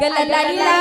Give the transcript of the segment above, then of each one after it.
గల లలిలా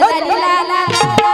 झाली लाला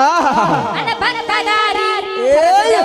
ಆಹಾ ಅನ ಭಕ್ತದಾರಿ ಏಯ್